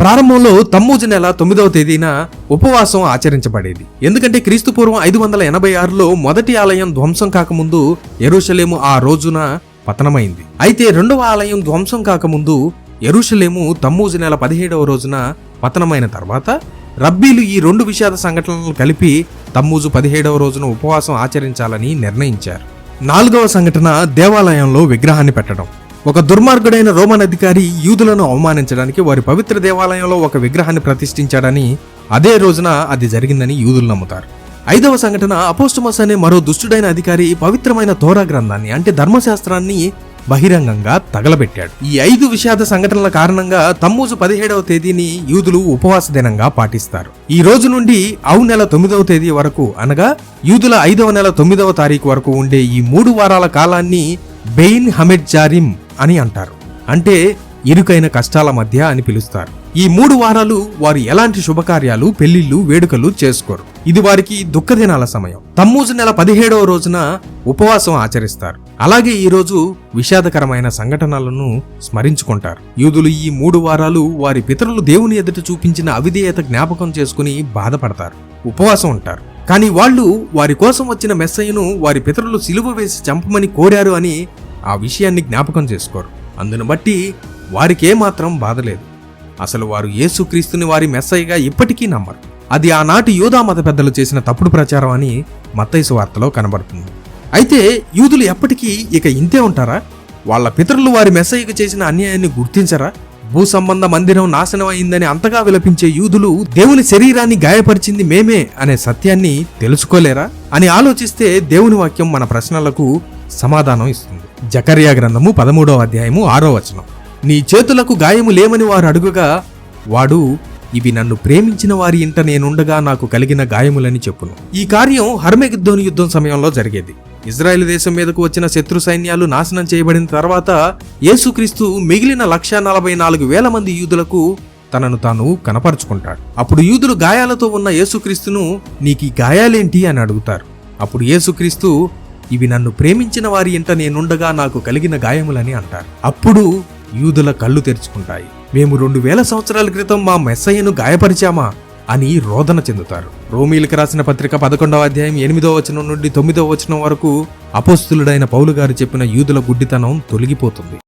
ప్రారంభంలో తమ్మూజు నెల తొమ్మిదవ తేదీన ఉపవాసం ఆచరించబడేది. ఎందుకంటే క్రీస్తు పూర్వం ఐదు వందల ఎనభై ఆరులో మొదటి ఆలయం ధ్వంసం కాకముందు ఎరుషలేము ఆ రోజున పతనమైంది. అయితే రెండవ ఆలయం ధ్వంసం కాకముందు ఎరుషలేము తమ్మూజు నెల పదిహేడవ రోజున పతనమైన తర్వాత రబ్బీలు ఈ రెండు విషాద సంఘటనలను కలిపి తమ్మూజు పదిహేడవ రోజున ఉపవాసం ఆచరించాలని నిర్ణయించారు. నాలుగవ సంఘటన దేవాలయంలో విగ్రహాన్ని పెట్టడం. ఒక దుర్మార్గుడైన రోమన్ అధికారి యూదులను అవమానించడానికి వారి పవిత్ర దేవాలయంలో ఒక విగ్రహాన్ని ప్రతిష్ఠించాడని అదే రోజున అది జరిగిందని యూదులు నమ్ముతారు. ఐదవ సంఘటన అపోస్టమస్ అనే మరో దుష్టుడైన అధికారి పవిత్రమైన తోరా గ్రంథాన్ని అంటే ధర్మశాస్త్రాన్ని బహిరంగంగా తగలబెట్టాడు. ఈ ఐదు విషాద సంఘటనల కారణంగా తమ్మూజు పదిహేడవ తేదీని యూదులు ఉపవాస దినంగా పాటిస్తారు. ఈ రోజు నుండి అవు నెల తొమ్మిదవ తేదీ వరకు అనగా యూదుల ఐదవ నెల తొమ్మిదవ తారీఖు వరకు ఉండే ఈ మూడు వారాల కాలాన్ని బెయిన్ హమెడ్ జారిమ్ అని అంటారు. అంటే ఇరుకైన కష్టాల మధ్య అని పిలుస్తారు. ఈ మూడు వారాలు వారు ఎలాంటి శుభకార్యాలు పెళ్ళిళ్ళు వేడుకలు చేసుకోరు. ఇది వారికి దుఃఖదినాల సమయం. తమ్మూజు నెల పదిహేడవ రోజున ఉపవాసం ఆచరిస్తారు. అలాగే ఈ రోజు విషాదకరమైన సంఘటనలను స్మరించుకుంటారు. యూదులు ఈ మూడు వారాలు వారి పితరులు దేవుని ఎదుట చూపించిన అవిధేయత జ్ఞాపకం చేసుకుని బాధపడతారు. ఉపవాసం ఉంటారు. కానీ వాళ్ళు వారి కోసం వచ్చిన మెస్సయ్యను వారి పితరులు సిలువ వేసి చంపమని కోరారు అని ఆ విషయాన్ని జ్ఞాపకం చేసుకోరు. అందును బట్టి వారికేమాత్రం బాధలేదు అసలు వారు యేసుక్రీస్తుని వారి మెస్సయ్యగా ఇప్పటికీ నమ్మరు. అది ఆనాటి యూదా మత పెద్దలు చేసిన తప్పుడు ప్రచారం అని మత్తైసు వార్తలో కనబడుతుంది. అయితే యూదులు ఎప్పటికీ ఇక ఇంతే ఉంటారా? వాళ్ళ పితరులు వారి మెస్సయ్యకు చేసిన అన్యాయాన్ని గుర్తించరా? భూ సంబంధ మందిరం నాశనం అయిందని అంతగా విలపించే యూదులు దేవుని శరీరాన్ని గాయపరిచింది మేమే అనే సత్యాన్ని తెలుసుకోలేరా? అని ఆలోచిస్తే దేవుని వాక్యం మన ప్రశ్నలకు సమాధానం ఇస్తుంది. జకర్యా గ్రంథము పదమూడవ అధ్యాయము ఆరో వచనం. నీ చేతులకు గాయము లేమని వారు అడుగుగా వాడు ఇవి నన్ను ప్రేమించిన వారి ఇంట నేనుండగా నాకు కలిగిన గాయములని చెప్పును. ఈ కార్యం హర్మెగిద్దోని యుద్ధం సమయంలో జరిగేది. ఇజ్రాయెల్ దేశం మీదకు వచ్చిన శత్రు సైన్యాలు నాశనం చేయబడిన తర్వాత యేసుక్రీస్తు మిగిలిన లక్ష నలభై నాలుగు వేల మంది యూదులకు తనను తాను కనపరుచుకుంటాడు. అప్పుడు యూదులు గాయాలతో ఉన్న యేసుక్రీస్తును నీకు ఈ గాయాలేంటి? అని అడుగుతారు. అప్పుడు యేసుక్రీస్తు ఇవి నన్ను ప్రేమించిన వారి ఇంట నేనుండగా నాకు కలిగిన గాయములని అంటారు. అప్పుడు యూదుల కళ్ళు తెరుచుకుంటాయి. మేము రెండు వేల సంవత్సరాల క్రితం మా మెస్సయ్యను గాయపరిచామా అని రోదన చెందుతారు. రోమీలకు రాసిన పత్రిక పదకొండవ అధ్యాయం ఎనిమిదవ వచనం నుండి తొమ్మిదవ వచనం వరకు అపోస్తులుడైన పౌలు గారు చెప్పిన యూదుల గుడ్డితనం తొలగిపోతుంది.